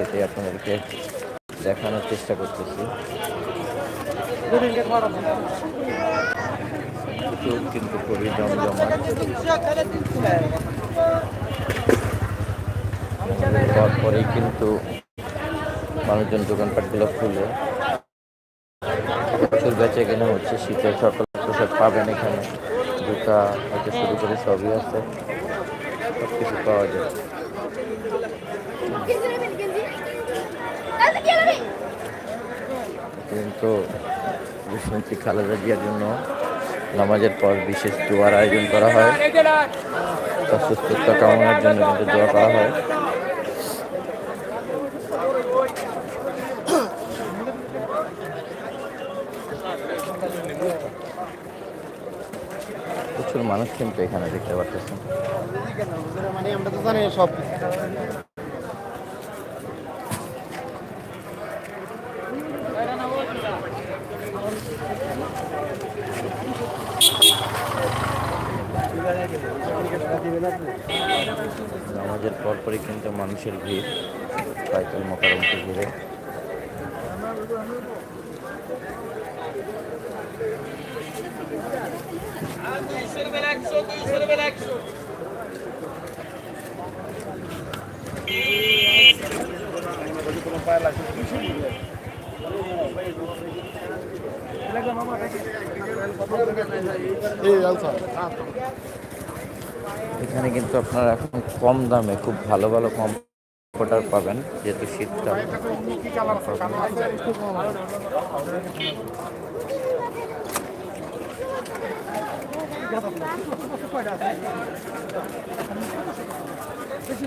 সেটাই আপনাদেরকে দেখানোর চেষ্টা করতেছি। কিন্তু খুবই তারপরেই কিন্তু মানুষজন দোকানপাটগুলো খুলে। প্রচুর বেচে কেনা হচ্ছে, শীতের সকল পোশাক পাবেন এখানে। জুতা হতে শুরু করে সবই আছে। সব কিছু পাওয়া যায়। কিন্তু বিষ্ণুপতি খালেদা জিয়ার জন্য নামাজের পর বিশেষ দোয়ার আয়োজন করা হয়। তার সুস্থতা কামনার জন্য কিন্তু দোয়া করা হয়। প্রচুর মানুষ কিন্তু এখানে দেখতে পাচ্ছেন। মানে সব। পরপরই কিন্তু মানুষের ভিড় বাইতুল মোকারমকে ঘিরে। এই আলসা। এখানে কিন্তু আপনারা এখন কম দামে, খুব ভালো ভালো কম কম্পিউটার পাবেন, যেহেতু শীতকাল। চুরি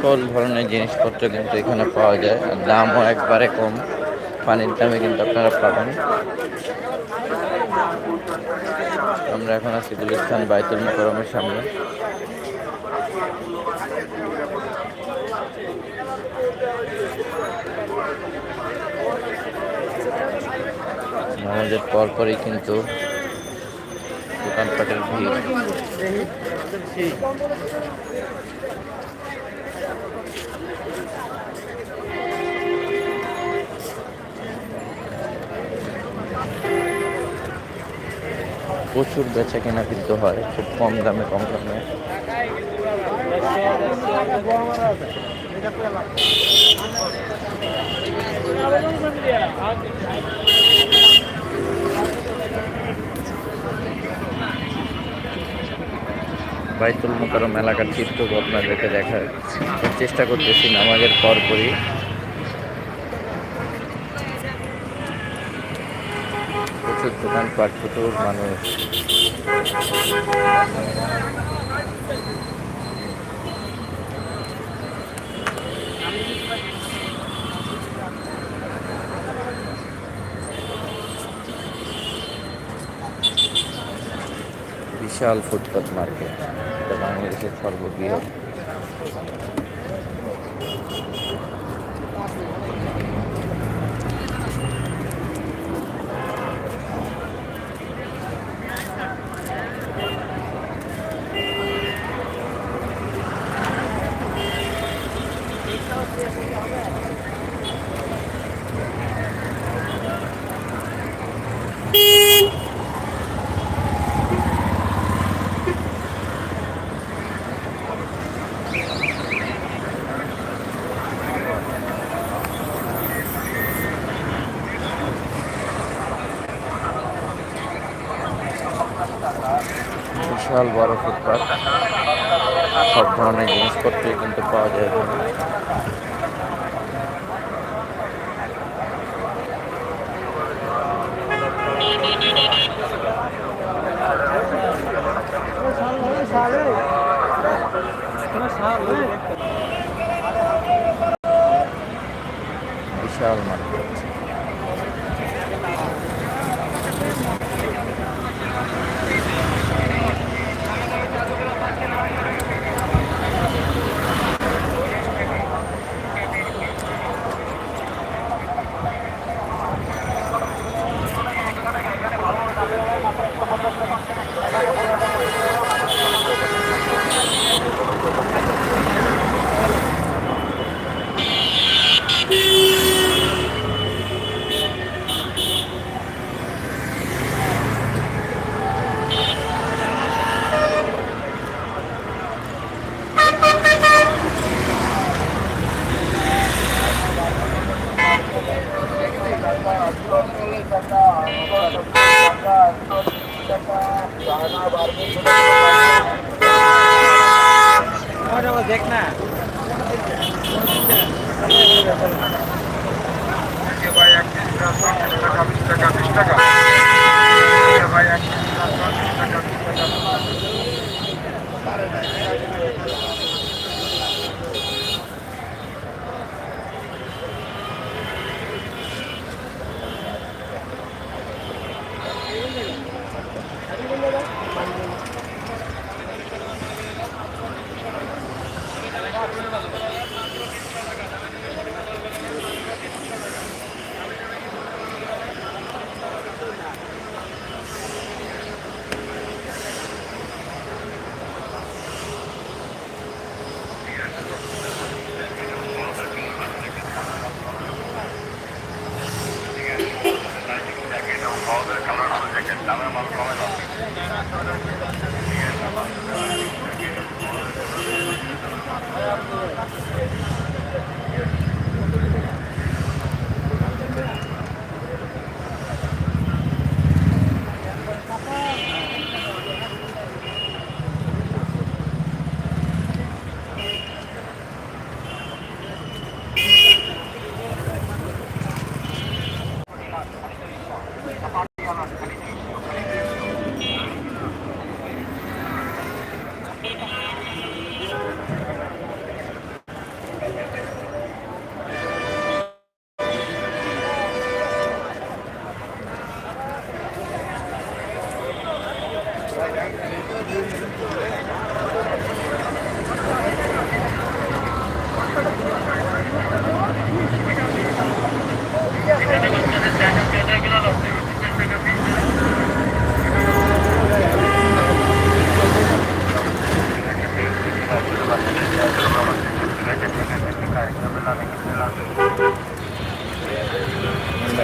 সকল ধরনের জিনিসপত্র কিন্তু এখানে পাওয়া যায়। আর দামও একবারে কম। পানির দামে কিন্তু আপনারা পাবেন। আমরা এখন আছি গুলিস্তান বাইতুল মোকরমের সামনে। নামাজের পরপরই কিন্তু দোকানপাটের ভিড়। প্রচুর বেচা কেনা কিন্তু হয়, খুব কম দামে কম দামে। বাইতুল মোকারম এলাকার চিত্র আপনাদেরকে দেখার চেষ্টা করতেছি নামাজের পরপরই। দোকানপাট প্রচুর মানুষ বিশাল ফুটপাত মার্কেট এটা বাংলাদেশের সর্ববৃহৎ বিশাল বড় ফুটপাত সব ধরনের জিনিসপত্রই কিন্তু পাওয়া যায় এখানে বিশাল মার্কেট আমরা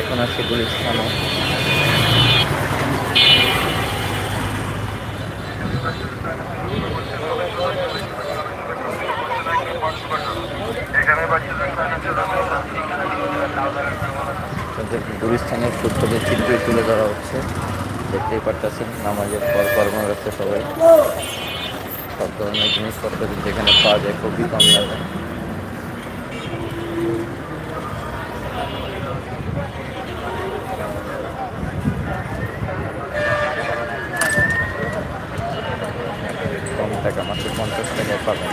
এখন আছি গুলিস্তানে তাদের সূত্রদের চিত্রই তুলে ধরা হচ্ছে। দেখতেই পারতেছেন, নামাজের পর কর্মব্যস্ত সবাই। সব ধরনের জিনিসপত্র এখানে পাওয়া যায়, খুবই কম দামে। কম টাকা মাত্র পঞ্চাশ টাকায় পাবেন।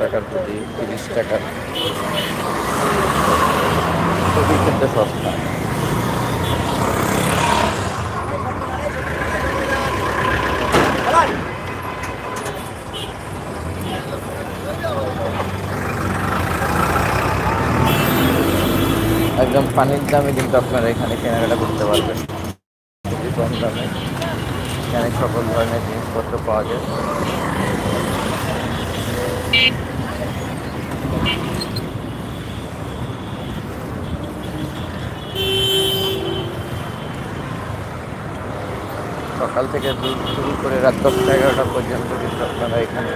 টাকার প্রতি তিরিশ টাকা খুবই কিন্তু সস্তা একদম পানির দামে কিন্তু আপনারা এখানে কেনাকাটা করতে পারবেন। খুবই কম দামে। এখানে সকল ধরনের জিনিসপত্র পাওয়া যায়। সকাল থেকে শুরু করে রাত দশটা এগারোটা পর্যন্ত কিন্তু আপনারা এখানে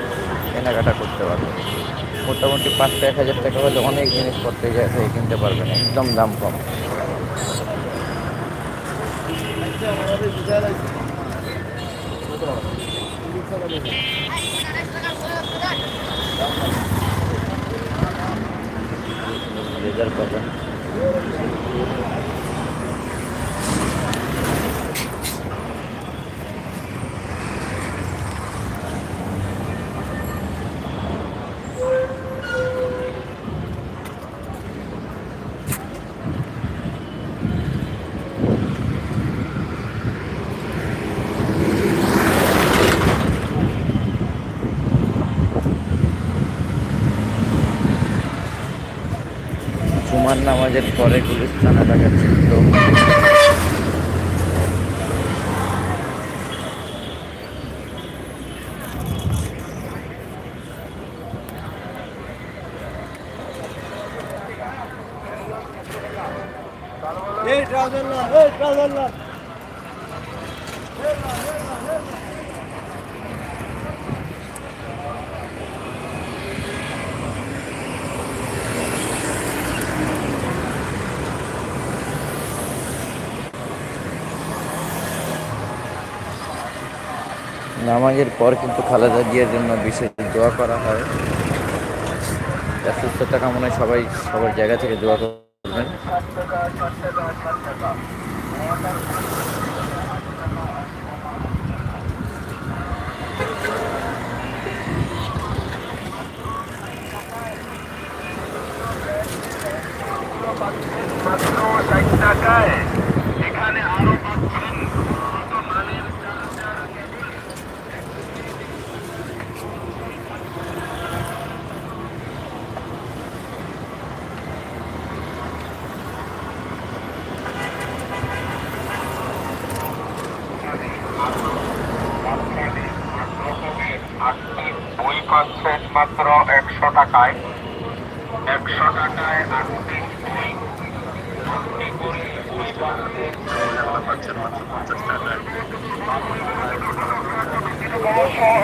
কেনাকাটা করতে পারবেন। মোটামুটি পাঁচশো এক হাজার টাকা হলে অনেক জিনিসপত্র থেকে কিনতে পারবেন, একদম দাম কম। লেজার পাবেন জুমার নামাজের পরে গুলিস্তান এলাকার চিত্র এই ট্রাউজার না এই ট্রাউজার না নামাজের পর কিন্তু খালেদা জিয়ার জন্য বিশেষ দোয়া করা হয়। সুস্থতা কামনায় সবাই সবার জায়গা থেকে দোয়া করবেন মাত্র ষাট টাকায় এখানে আরও পাচ্ছেন উন্নত মানের চার্জার বই পাচ্ছেন মাত্র একশো টাকায় একশো টাকায় আটটি বই আটটি করে বই পাচ্ছেন পাচ্ছেন মাত্র পঞ্চাশ টাকায়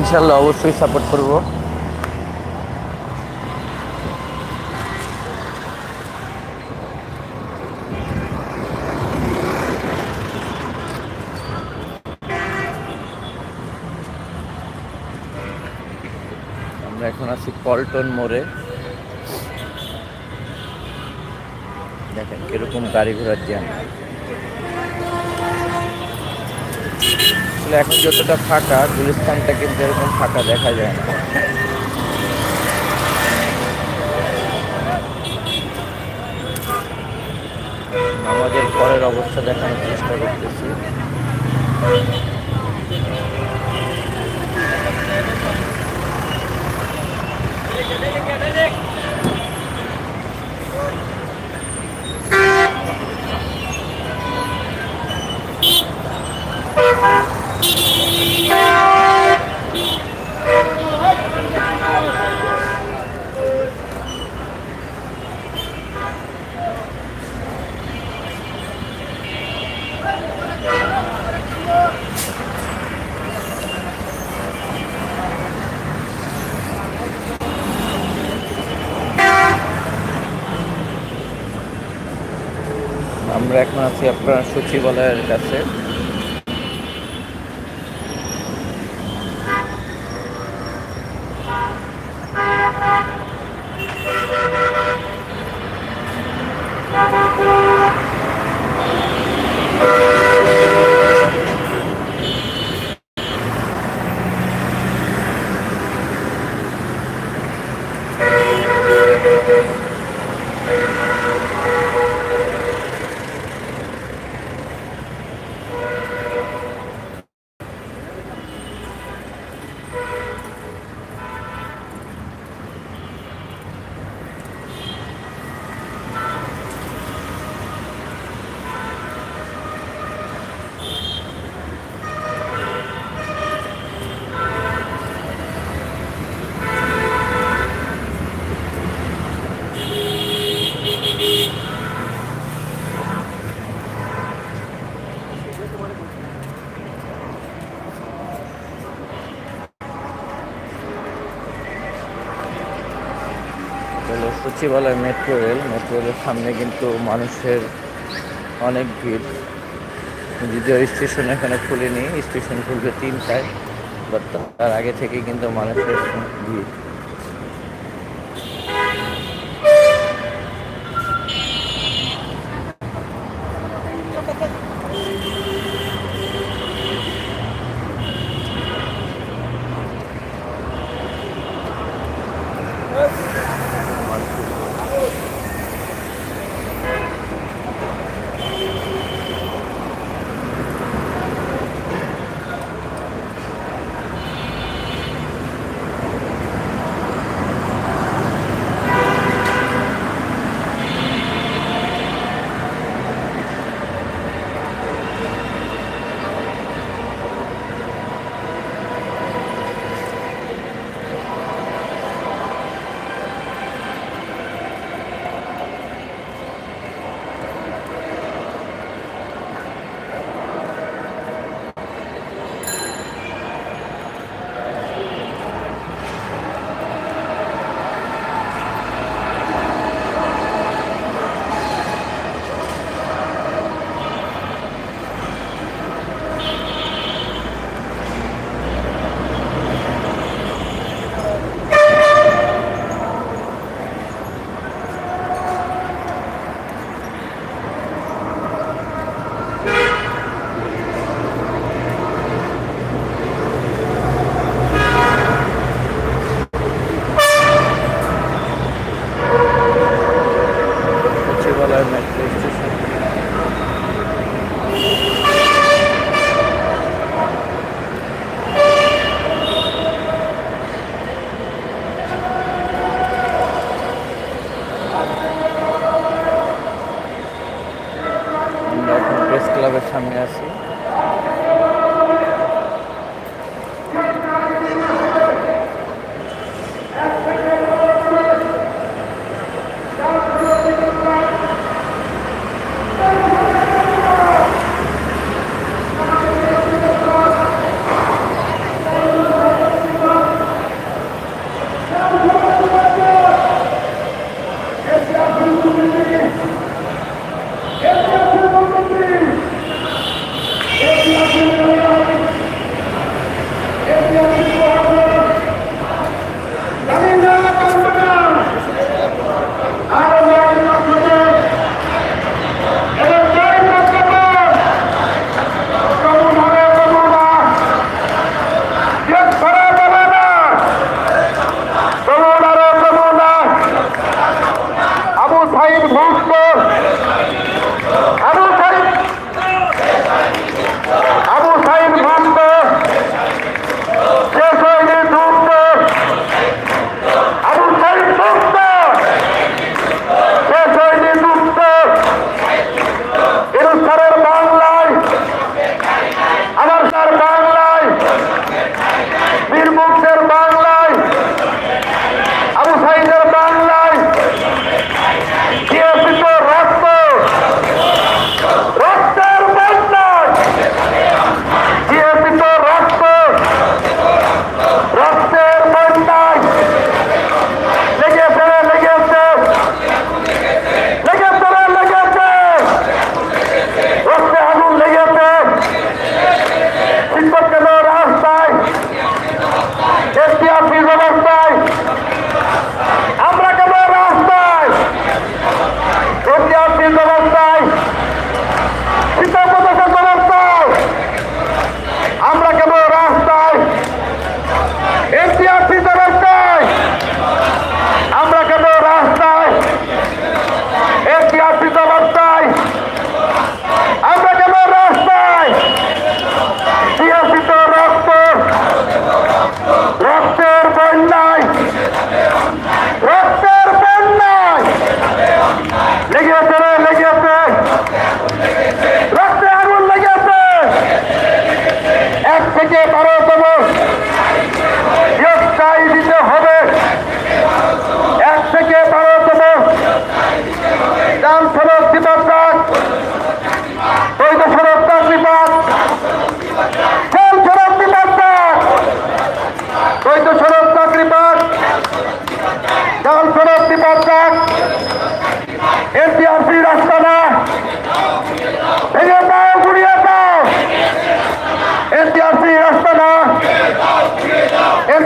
ইনশাল্লাহ অবশ্যই সাপোর্ট করব। আমরা এখন আছি পল্টন মোড়ে। দেখেন কীরকম গাড়ি ঘোড়ার জ্যাম। আসলে এখন যতটা ফাঁকা, গুলিস্তানটা কিন্তু এরকম ফাঁকা দেখা যায় না। আমাদের ঘরের অবস্থা দেখানোর চেষ্টা করতেছি আমরা এখন আছি আপনার সচিবালয়ের কাছে। সচিবালয় মেট্রো রেল। মেট্রো রেলের সামনে কিন্তু মানুষের অনেক ভিড়। যদিও স্টেশন এখানে খুলেনি, স্টেশন খুলবে তিনটায় বাট তার আগে থেকে কিন্তু মানুষের ভিড়।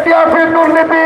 ইতিহাসের দুর্নীতি।